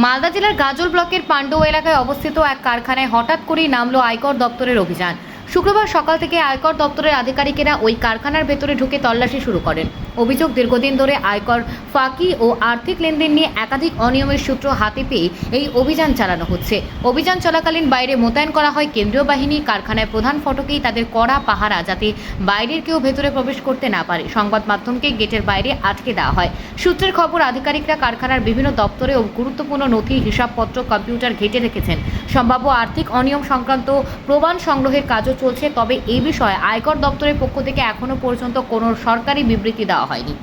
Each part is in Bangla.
মালদা জেলার গাজল ব্লকের পাণ্ডু এলাকায় অবস্থিত এক কারখানায় হঠাৎ করেই নামলো আয়কর দপ্তরের অভিযান। শুক্রবার সকাল থেকে আয়কর দপ্তরের আধিকারিকেরা ওই কারখানার ভেতরে ঢুকে তল্লাশি শুরু করেন। অভিযোগ দীর্ঘদিন ধরে আয়কর ফাঁকি ও আর্থিক লেনদেন নিয়ে একাধিক অনিয়মের সূত্র হাতে পেয়ে এই অভিযান চালানো হচ্ছে। অভিযান চলাকালীন বাইরে মোতায়েন করা হয় কেন্দ্রীয় বাহিনী, কারখানায় প্রধান ফটকেই তাদের কড়া পাহারা যাতে বাইরের কেউ ভেতরে প্রবেশ করতে না পারে। সংবাদ মাধ্যমকে গেটের বাইরে আটকে দেওয়া হয়। সূত্রের খবর, আধিকারিকরা কারখানার বিভিন্ন দপ্তরে ও গুরুত্বপূর্ণ নথি, হিসাবপত্র, কম্পিউটার ঘেটে রেখেছেন। সম্ভাব্য আর্থিক অনিয়ম সংক্রান্ত প্রমাণ সংগ্রহের কাজও চলছে, তবে এই বিষয়ে আয়কর দপ্তরের পক্ষ থেকে এখনও পর্যন্ত কোনো সরকারি বিবৃতি দেওয়া হয়নি।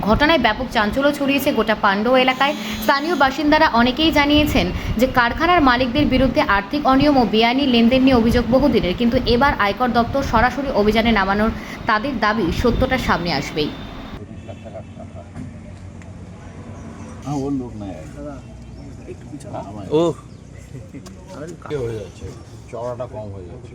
ঘটনায় ব্যাপক চাঞ্চল্য ছড়িয়েছে গোটা পাণ্ডু এলাকায়। স্থানীয় বাসিন্দারা অনেকেই জানিয়েছেন যে কারখানার মালিকদের বিরুদ্ধে আর্থিক অনিয়ম ও বেআইনি লেনদেন নিয়ে অভিযোগ বহুদিনের কিন্তু এবার আয়কর দপ্তর সরাসরি অভিযানে নামানোর তাদের দাবি সত্যটা সামনে আসবেই। হ্যাঁ হ্যাঁ, ও। হয়ে চড়াটা কম হয়ে যাচ্ছে।